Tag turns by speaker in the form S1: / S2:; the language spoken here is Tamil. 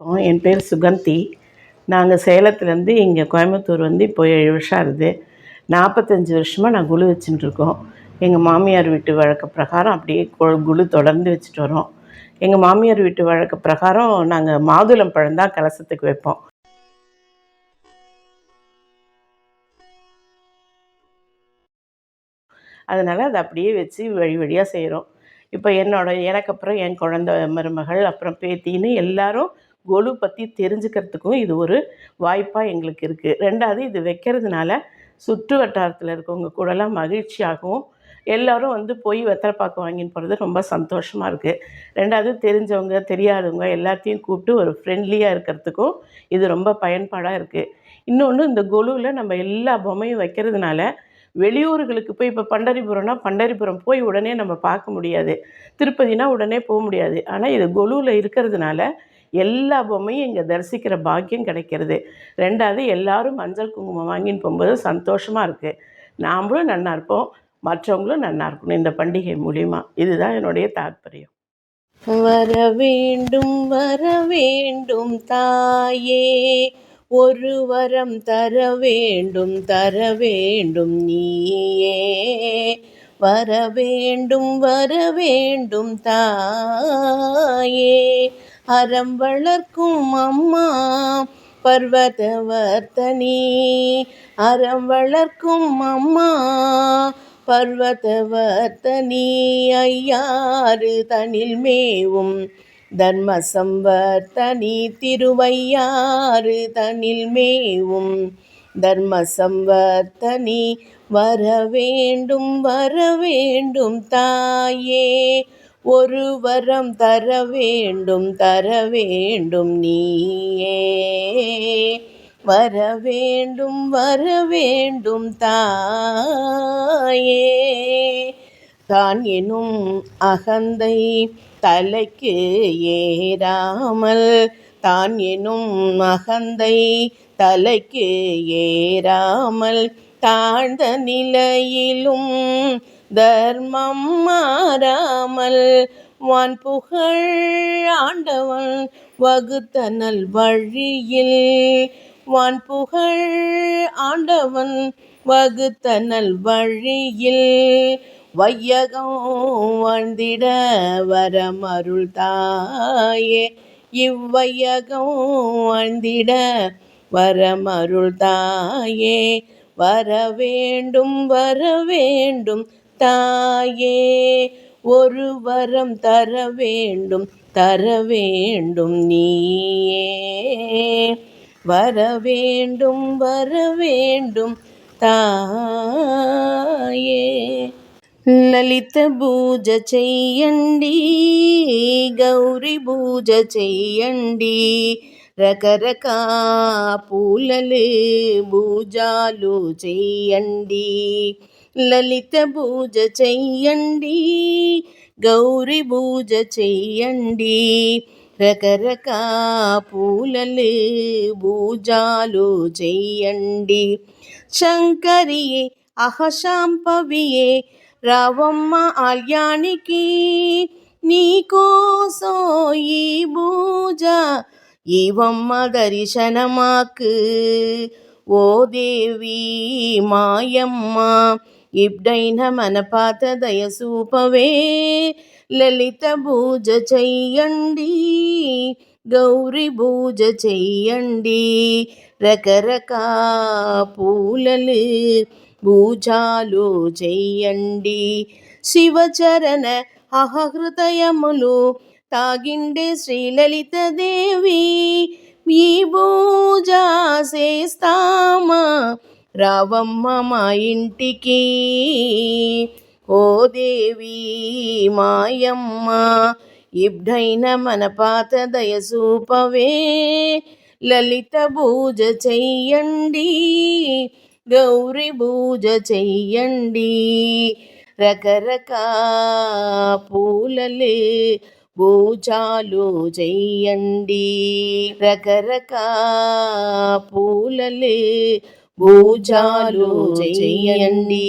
S1: வணக்கம். என் பேர் சுகந்தி. நாங்கள் சேலத்துலேருந்து இங்கே கோயம்புத்தூர் வந்து இப்போ ஏழு வருஷம் ஆகுது. நாற்பத்தஞ்சு வருஷமாக நான் குழு வச்சுட்டுருக்கோம் எங்கள் மாமியார் வீட்டு வழக்க பிரகாரம் அப்படியே குழு தொடர்ந்து வச்சுட்டு வரோம். எங்கள் மாமியார் வீட்டு வழக்க பிரகாரம் நாங்கள் மாதுளம் பழம் தான் கலசத்துக்கு வைப்போம். அதனால் அதை அப்படியே வச்சு வழி வழியாக செய்கிறோம் இப்போ என்னோட எனக்கு அப்புறம் என் குழந்த மருமகள் அப்புறம் பேத்தின்னு எல்லாரும் கொலு பற்றி தெரிஞ்சுக்கிறதுக்கும் இது ஒரு வாய்ப்பாக எங்களுக்கு இருக்குது ரெண்டாவது இது வைக்கிறதுனால சுற்று வட்டாரத்தில் இருக்கவங்க கூடலாம் மகிழ்ச்சியாகவும் எல்லோரும் வந்து போய் வெத்தலைப்பாக்கு வாங்கின்னு போகிறது ரொம்ப சந்தோஷமாக இருக்குது ரெண்டாவது தெரிஞ்சவங்க தெரியாதவங்க எல்லாத்தையும் கூப்பிட்டு ஒரு ஃப்ரெண்ட்லியாக இருக்கிறதுக்கும் இது ரொம்ப பயன்பாடாக இருக்குது இன்னொன்று இந்த கொலுவில் நம்ம எல்லா பொம்மையும் வைக்கிறதுனால வெளியூர்களுக்கு போய் இப்போ பண்டரிபுரம்னா பண்டரிபுரம் போய் உடனே நம்ம பார்க்க முடியாது. திருப்பதினா உடனே போக முடியாது. ஆனால் இது கொலுவில் இருக்கிறதுனால எல்லா பொம்மையும் இங்கே தரிசிக்கிற பாக்கியம் கிடைக்கிறது. ரெண்டாவது எல்லாரும் மஞ்சள் குங்குமம் வாங்கின்னு போகும்போது சந்தோஷமாக இருக்குது நாமளும் நல்லா இருப்போம். மற்றவங்களும் நல்லா இருக்கணும் இந்த பண்டிகை மூலிமா இதுதான் என்னுடைய தாற்பயம்
S2: வர வேண்டும் வர வேண்டும் தாயே. ஒரு வரம் தர வேண்டும் தர வேண்டும் நீயே. வர வேண்டும் வர வேண்டும் தாயே. அறம் வளர்க்கும் அம்மா பர்வதவர்த்தனி அறம் வளர்க்கும் அம்மா பர்வதவர்த்தனி ஐயாறு தனில் மேவும் தர்ம சம்வர்த்தனி திருவையாறு தனில் மேவும் தர்ம சம்வர்த்தனி வர வேண்டும் வர வேண்டும் தாயே. ஒரு வரம் தர வேண்டும் தர வேண்டும் நீயே. வர வேண்டும் வர வேண்டும் தாயே. தான் எனும் அகந்தை தலைக்கு ஏறாமல் தான் எனும் அகந்தை தலைக்கு ஏறாமல் தாழ்ந்த நிலையிலும் தர்மம் மாறாமல் வான் புகழ் ஆண்டவன் வகுத்த நல் வழியில். வான் புகழ் ஆண்டவன் வகுத்த நல் வழியில். வையகம் வாழ்ந்திட வரமருள் தாயே. இவ்வையகம் வாழ்ந்திட வரமருள் தாயே. வர வேண்டும் வர வேண்டும் தாயே ஒரு வரம் தர வேண்டும் தர வேண்டும் நீயே வர வேண்டும் வர வேண்டும் தாயே లలిత పూజ చెయ్యండి గౌరీ పూజ చెయ్యండి రకరకా పూలలు పూజాలు చెయ్యండి లలిత పూజ చెయ్యండి గౌరీ పూజ చెయ్యండి రకరకా పూలలు పూజాలు చెయ్యండి శంకరియే అహశాంపవియే రావమ్మ ఆల్యానికి నీకోసో ఈ పూజ இவம்ம தரிசனமாக்கு ఓ దేవి మాయమ్మ ఇబ్డైన మన పాత సూపవే లలిత భూజ చెయ్యండి గౌరీ భూజ చెయ్యండి. రకరకా పూలలు భూజాలు చెయ్యండి. శివచరణ అహహృదయములు తాగిండే శ్రీలలిత దేవి మీ పూజ చేస్తామా? రావమ్మ మా ఇంటికి. ఓ దేవి మాయమ్మ ఇబ్డైన మన పాత దయసూపవే లలిత పూజ చెయ్యండి గౌరీ పూజ చెయ్యండి. రకరకా పూలలే పూజాలు చెయ్యండి రకరకా పూలలే పూజాలు చెయ్యండి